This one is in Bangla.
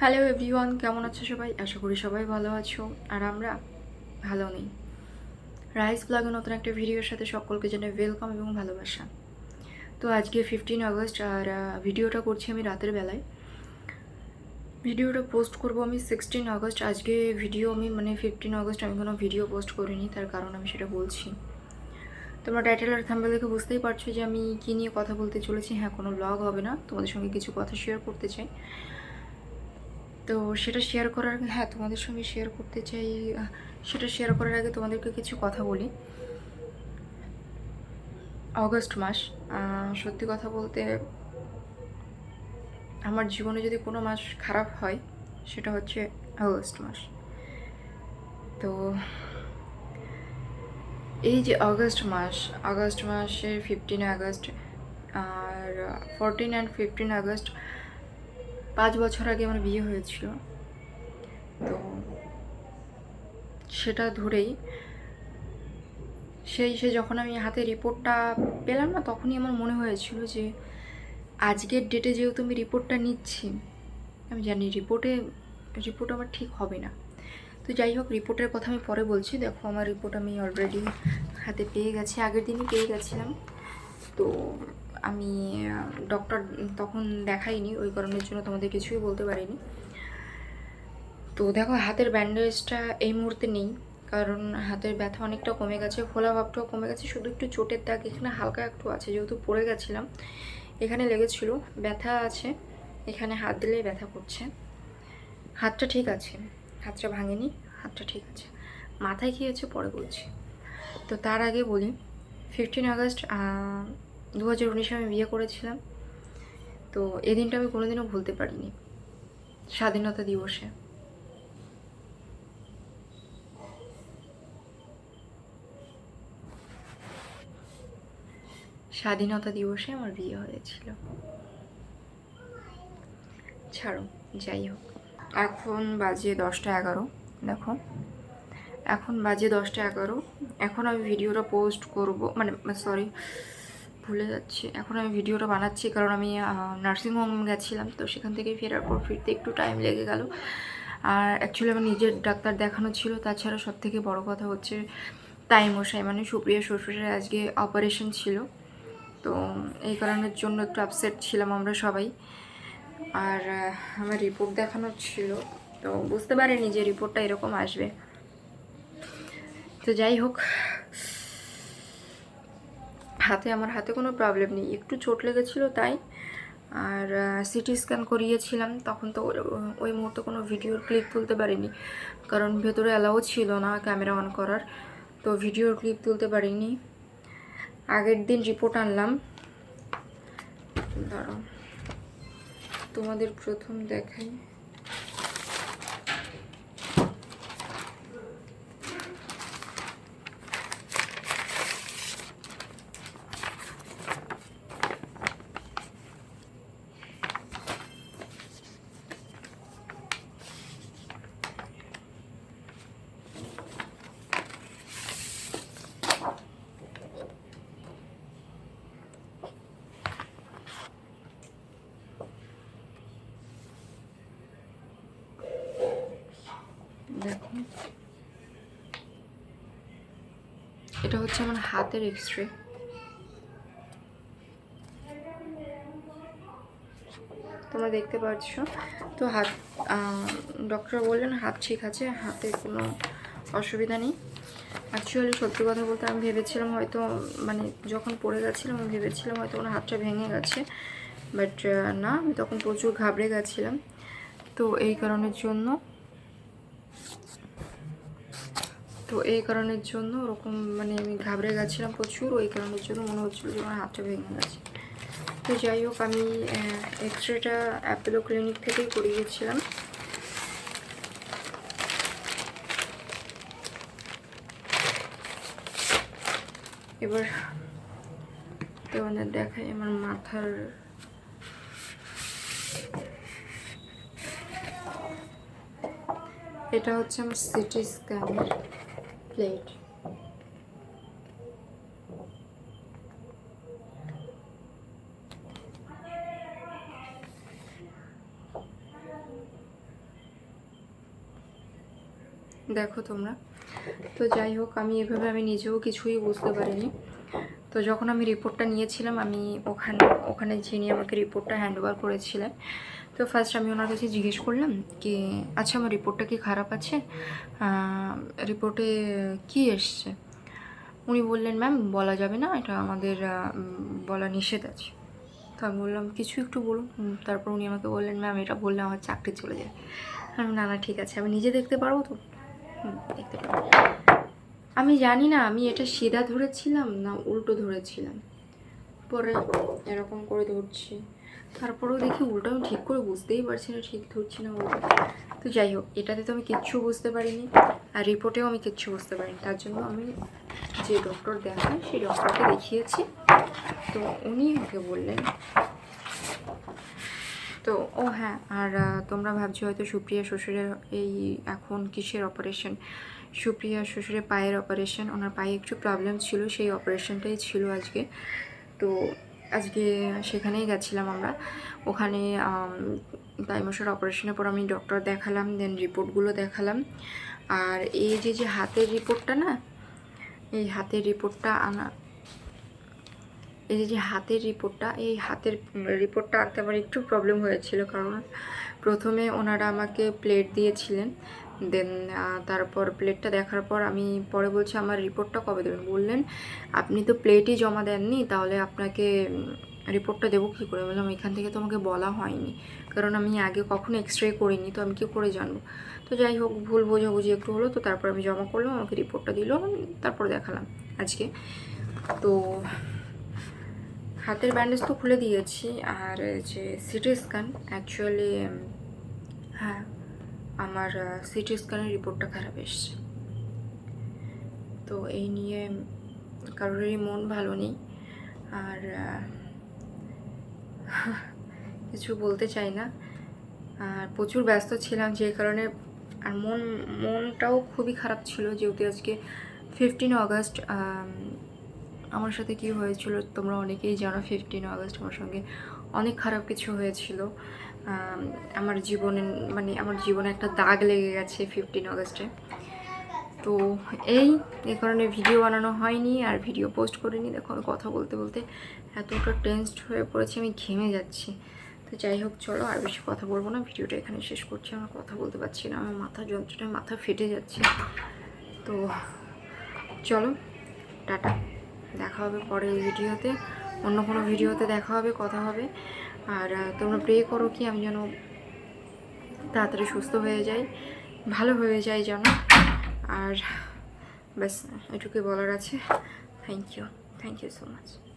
হ্যালো এভরিওয়ান কেমন আছো সবাই? আশা করি সবাই ভালো আছো। আর আমরা ভালো নেই। রাইস ব্লগে নতুন একটা ভিডিওর সাথে সকলকে জানাই ওয়েলকাম এবং ভালোবাসা। তো আজকে ফিফটিন আগস্ট আর ভিডিওটা করছি আমি রাতের বেলায়। ভিডিওটা পোস্ট করব আমি সিক্সটিন আগস্ট আজকে ভিডিও আমি মানে ফিফটিন আগস্ট আমি কোনো ভিডিও পোস্ট করিনি, তার কারণ আমি সেটা বলছি। তোমরা টাইটেল আর থাম্বেল দেখে বুঝতেই পারছ যে আমি কী নিয়ে কথা বলতে চলেছি। হ্যাঁ কোনো ব্লগ হবে না। তোমাদের সঙ্গে কিছু কথা শেয়ার করতে চাই। তো সেটা শেয়ার করার আগে হ্যাঁ তোমাদের সঙ্গে শেয়ার করতে চাই সেটা শেয়ার করার আগে তোমাদেরকে কিছু কথা বলি। অগস্ট মাস সত্যি কথা বলতে আমার জীবনে যদি কোনো মাস খারাপ হয়, সেটা হচ্ছে আগস্ট মাস। তো এই যে আগস্ট মাস আগস্ট মাসের ফিফটিন আগস্ট আর ফোরটিন অ্যান্ড ফিফটিন আগস্ট পাঁচ বছর আগে আমার বিয়ে হয়েছিল। তো সেটা ধরেই সেই, সে যখন আমি হাতে রিপোর্টটা পেলাম না, তখনই আমার মনে হয়েছিল যে আজকের ডেটে যেহেতু আমি রিপোর্টটা নিচ্ছি, আমি জানি রিপোর্টে রিপোর্ট আমার ঠিক হবে না। তো যাই হোক রিপোর্টের কথা আমি পরে বলছি। দেখো, আমার রিপোর্ট আমি অলরেডি হাতে পেয়ে গেছি, আগের দিনই পেয়ে গেছিলাম। তো আমি ডক্টর তখন দেখাইনি, ওই কারণের জন্য তোমাদের কিছুই বলতে পারিনি। তো দেখো, হাতের ব্যান্ডেজটা এই মুহূর্তে নেই, কারণ হাতের ব্যথা অনেকটা কমে গেছে, ফোলা ভাবটাও কমে গেছে, শুধু একটু চোটের দাগ, এখানে হালকা একটু আছে, যেহেতু পড়ে গেছিলাম। এখানে লেগেছিল, ব্যথা আছে, এখানে হাত দিলেই ব্যথা করছে। হাতটা ঠিক আছে, হাতটা ভাঙেনি, হাতটা ঠিক আছে। মাথায় কী হয়েছে পরে বলছি। তো তার আগে বলি ফিফটিন আগস্ট দু হাজার উনিশে আমি বিয়ে করেছিলাম। তো এই দিনটা আমি কোনোদিনও ভুলতে পারিনি। স্বাধীনতা দিবসে। স্বাধীনতা দিবসে আমার বিয়ে হয়েছিল। ছাড়ো, যাই হোক। এখন বাজে দশটা এগারো, দেখো। এখন বাজে দশটা এগারো। এখন আমি ভিডিওটা পোস্ট করব মানে সরি ভুলে যাচ্ছি। এখন আমি ভিডিওটা বানাচ্ছি কারণ আমি নার্সিংহোম গেছিলাম, তো সেখান থেকে ফেরার পর ফিরতে একটু টাইম লেগে গেল। আর অ্যাকচুয়ালি আমার নিজের ডাক্তার দেখানো ছিল, তাছাড়া সব থেকে বড় কথা হচ্ছে তাই মশাই মানে সুপ্রিয়া শ্বশুরের আজকে অপারেশন ছিল, তো এই কারণের জন্য একটু আপসেট ছিলাম আমরা সবাই। আর আমার রিপোর্ট দেখানোর ছিল, তো বুঝতে পারিনি যে রিপোর্টটা এরকম আসবে। তো যাই হোক হাতে, আমার হাতে কোনো প্রবলেম নেই। একটু চোট লেগেছিল তাই, আর সিটি স্ক্যান করিয়েছিলাম। তখন তো ওই- মুহূর্তে কোনো ভিডিওর ক্লিপ তুলতে পারিনি। কারণ ভেতরে অ্যালাউ ছিল না ক্যামেরা অন করার। তো ভিডিওর ক্লিপ তুলতে পারিনি। আগের দিন রিপোর্ট আনলাম। দাঁড়াও, তোমাদের প্রথম দেখাই। দেখো। এটা হচ্ছে আমার হাতের এক্স রে তোমরা দেখতে পাচ্ছ? তো হাত ডক্টর বললেন হাত ঠিক আছে, হাতে কোনো অসুবিধা নেই। অ্যাকচুয়ালি সত্যি কথা বলতে আমি ভেবেছিলাম হয়তো মানে যখন পড়ে গেছিলাম, আমি ভেবেছিলাম হয়তো ওনার হাতটা ভেঙে গেছে। বাট না, আমি তখন প্রচুর ঘাবড়ে গেছিলাম। তো এই কারণের জন্য তো এই কারণের জন্য ওরকম মানে আমি ঘাবড়ে গেছিলাম প্রচুর, ওই কারণের জন্য মনে হচ্ছিল যে আমার হাতটা ভেঙে গেছে। তো যাই হোক, আমি এক্স রেটা অ্যাপেলো ক্লিনিক থেকেই করিয়েছিলাম এবার তো তোমাদের দেখাই আমার মাথার এটা হচ্ছে আমার সিটি স্ক্যানের প্লেট। দেখো তোমরা। তো যাই হোক, আমি এভাবে আমি নিজেও কিছুই বুঝতে পারিনি। তো যখন আমি রিপোর্টটা নিয়েছিলাম, আমি ওখানে ওখানে যিনি আমাকে রিপোর্টটা হ্যান্ডওভার করেছিলেন তো ফার্স্ট আমি ওনার কাছে জিজ্ঞেস করলাম কি আচ্ছা আমার রিপোর্টটা কি খারাপ আছে? রিপোর্টে কি এসছে? উনি বললেন, ম্যাম, বলা যাবে না, এটা আমাদের বলা নিষেধ আছে। তো আমি বললাম, কিছু একটু বলুন। তারপর উনি আমাকে বললেন, ম্যাম, এটা বললে আমার চাকরি চলে যায়। আমি না না, ঠিক আছে, আমি নিজে দেখতে পারব তো? দেখতে পারব। আমি জানি না, আমি এটা সিধা ধরেছিলাম না উল্টো ধরেছিলাম? পরে এরকম করে ধরছি। তারপরেও দেখি উল্টো আমি ঠিক করে বুঝতেই পারছি না, ঠিক ধরছি না উল্টো। তো যাই হোক, এটাতে তো আমি কিচ্ছু বুঝতে পারিনি, আর রিপোর্টেও আমি কিচ্ছু বুঝতে পারিনি। তার জন্য আমি যে ডক্টর দেখাই সেই ডক্টরকে দেখিয়েছি। তো উনি আমাকে বললেন। তো, ও হ্যাঁ আর তোমরা ভাবছ হয়তো সুপ্রিয়া শ্বশুরের এই এখন কিসের অপারেশন সুপ্রিয়া শ্বশুরের পায়ের অপারেশন ওনার পায়ে একটু প্রবলেম ছিল, সেই অপারেশনটাই ছিল আজকে। তো আজকে সেখানেই গেছিলাম আমরা। ওখানে তাইমশার অপারেশনের পর আমি ডক্টর দেখালাম দেন রিপোর্টগুলো দেখালাম। আর এই যে যে হাতের রিপোর্টটা না, এই হাতের রিপোর্টটা আনা, এই যে যে হাতের রিপোর্টটা এই হাতের রিপোর্টটা আনতে আমার একটু প্রবলেম হয়েছিল। কারণ প্রথমে ওনারা আমাকে প্লেট দিয়েছিলেন দেন তারপর প্লেটটা দেখার পর আমি পরে বলছি, আমার রিপোর্টটা কবে দেবেন? বললেন, আপনি তো প্লেটই জমা দেননি, তাহলে আপনাকে রিপোর্টটা দেবো কী করে? বললাম, এখান থেকে তো আমাকে বলা হয়নি, কারণ আমি আগে কখনো এক্স রে করিনি, তো আমি কী করে জানব? তো যাই হোক, ভুল বোঝাবুঝি একটু হলো, তো তারপর আমি জমা করলাম, আমাকে রিপোর্টটা দিল তারপর দেখালাম আজকে। তো হাতের ব্যান্ডেজ তো খুলে দিয়েছি, আর যে সিটি স্ক্যান অ্যাকচুয়ালি হ্যাঁ আমার সিটি স্ক্যানের রিপোর্টটা খারাপ এসছে। তো এই নিয়ে কারোরই মন ভালো নেই। আর কিছু বলতে চাই না। আর প্রচুর ব্যস্ত ছিলাম যে কারণে আর মন, মনটাও খুবই খারাপ ছিল। যেহেতু আজকে ফিফটিন আগস্ট আমার সাথে কি হয়েছিল তোমরা অনেকেই জানো ফিফটিন আগস্ট আমার সঙ্গে অনেক খারাপ কিছু হয়েছিল। আমার জীবনে মানে আমার জীবনে একটা দাগ লেগে গেছে ফিফটিন আগস্টে তো এই এই কারণে ভিডিও বানানো হয়নি আর ভিডিও পোস্ট করিনি। দেখো কথা বলতে বলতে এতটা টেন্সড হয়ে পড়েছি, আমি ঘেমে যাচ্ছি। তো যাই হোক, চলো আর বেশি কথা বলব না। ভিডিওটা এখানে শেষ করছি আমার কথা বলতে পারছি না। আমার মাথা যন্ত্রণায় মাথা ফেটে যাচ্ছে। তো চলো, টাটা। দেখা হবে পরের ভিডিওতে, অন্য কোনো ভিডিওতে দেখা হবে, কথা হবে। আর তোমরা প্রে করো কি, আমি যেন তাড়াতাড়ি সুস্থ হয়ে যাই, ভালো হয়ে যাই যেন। আর, ব্যাস, এটুকুই বলার আছে। Thank you thank you so much